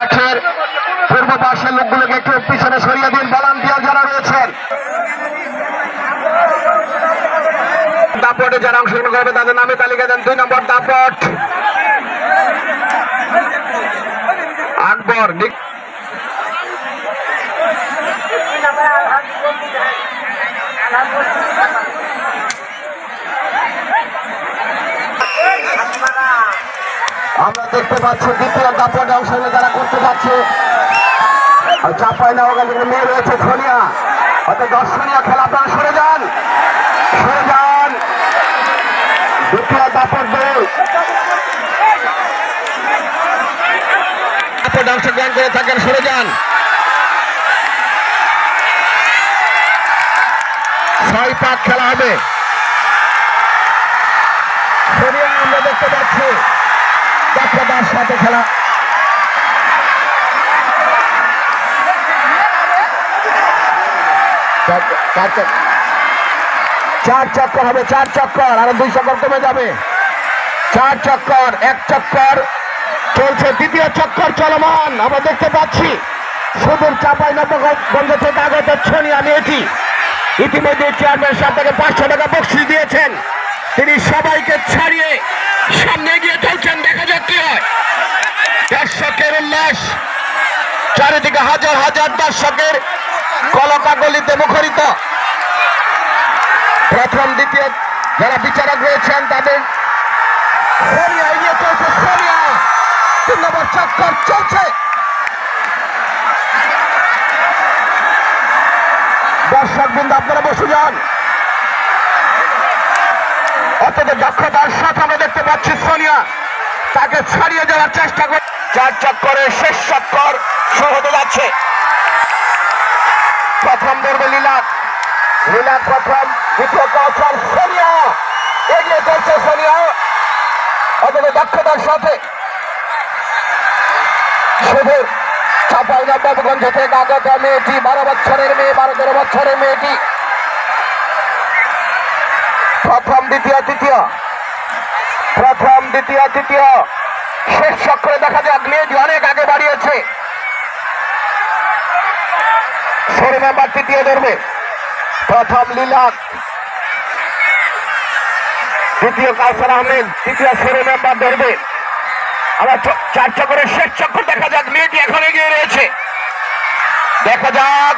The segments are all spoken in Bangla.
পূর্ব পাশের লোকগুলোকে একটু পিছনে সরিয়ে দিন ভলান্টিয়ার যারা রয়েছেন দাপটে যারা অংশগ্রহণ করবে তাদের নামে তালিকা দেন দুই নম্বর দাপট আকবর নিক- আমরা দেখতে পাচ্ছি দ্বিতীয় দাপটে অংশগ্রহণ যারা করতে আর চাপাই না, ওখানে মেয়ে রয়েছে সোনিয়া অর্থাৎ দর্শনীয় খেলা আপনারা সরে যান। সরে যান। দ্বিতীয় দাপট দাপট অংশগ্রহণ করে থাকেন, সরে যান। ছয় পাক খেলা হবে। আমরা দেখতে পাচ্ছি। দাপটার সাথে খেলা। চার চক্কর হবে, চার চক্কর। আরও দুই চক্কর কমে যাবে। চার চক্কর, এক চক্কর। চলছে দ্বিতীয় চক্কর চলমান। আমরা দেখতে পাচ্ছি, সুদূর চাপাই নবগঞ্জ থেকে আগত ছনিয়া মেয়েটি। ইতিমধ্যে চেয়ারম্যান সাহেব তাকে পাঁচশো টাকা বকশিস দিয়েছেন। তিনি সবাইকে ছাড়িয়ে সামনে গিয়ে কি হয়। দর্শকের উল্লাস। চারিদিকে হাজার হাজার দর্শকের কলকাগলিতে মুখরিত। প্রথম, দ্বিতীয় যারা বিচারক রয়েছেন তাদের। চক্কর চলছে। দর্শক বৃন্দ আপনারা বসে যান। অত্যন্ত দক্ষতার সাথে আমরা দেখতে পাচ্ছি সোনিয়া। তাকে ছাড়িয়ে যাওয়ার চেষ্টা করে। চার চক্করের শেষ চক্কর শুরু যাচ্ছে প্রথম ধরবে লীলাক লীলাক প্রথম, দ্বিতীয় কৌশল সোনিয়া। এগিয়ে চলছে সোনিয়া। অত্যন্ত দক্ষতার সাথে। শুধু চাপাই নবাবগঞ্জ থেকে আগত মেয়েটি, বারো বছরের মেয়ে, বারো তেরো বছরের মেয়েটি। প্রথম, দ্বিতীয়, তৃতীয়। প্রথম, দ্বিতীয়, তৃতীয়। শেষ চক্রে দেখা যাক, মেয়েটি অনেক আগে বাড়িয়েছে। ষোলো নাম্বার তৃতীয় ধরবে প্রথম লীলাক দ্বিতীয় কাউসার আহমেদ, তৃতীয় ষোলো নাম্বার ধরবে আবার চার চক্রের শেষ চক্র দেখা যাক, মেয়েটি এখন এগিয়ে রয়েছে। দেখা যাক,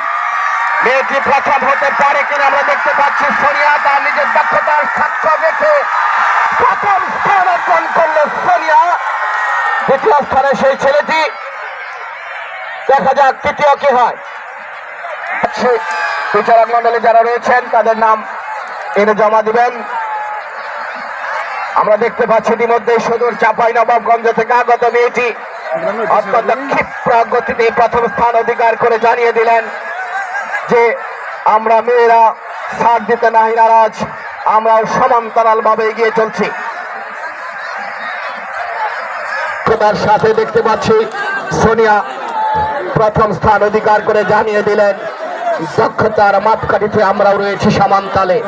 মেয়েটি প্রথম হতে পারে কিনা, আমরা দেখতে পাচ্ছি সোনিয়া, তার নিজের দক্ষতার সাক্ষ্য রেখে প্রথম স্থান অর্জন করল সোনিয়া। দ্বিতীয় স্থানে সেই ছেলেটি, দেখা যাক তৃতীয় কি হয়। বিচারক মন্ডলী যারা রয়েছেন, তাদের নাম এনে জমা দিবেন। আমরা দেখতে পাচ্ছি ইতিমধ্যে সুদূর চাপাই নবাবগঞ্জ থেকে আগত মেয়েটি অত্যন্ত ক্ষিপ্র গতিতে প্রথম স্থান অধিকার করে জানিয়ে দিলেন যে আমরা মেয়েরা ছাড় দিতে নাহি নারাজ, আমরাও সমান্তরাল ভাবে এগিয়ে চলছি। তার সাথে দেখতে পাচ্ছি। সোনিয়া প্রথম স্থান অধিকার করে জানিয়ে দিলেন, দক্ষতার মাপকাঠিতে আমরাও রয়েছি সমান্তালে।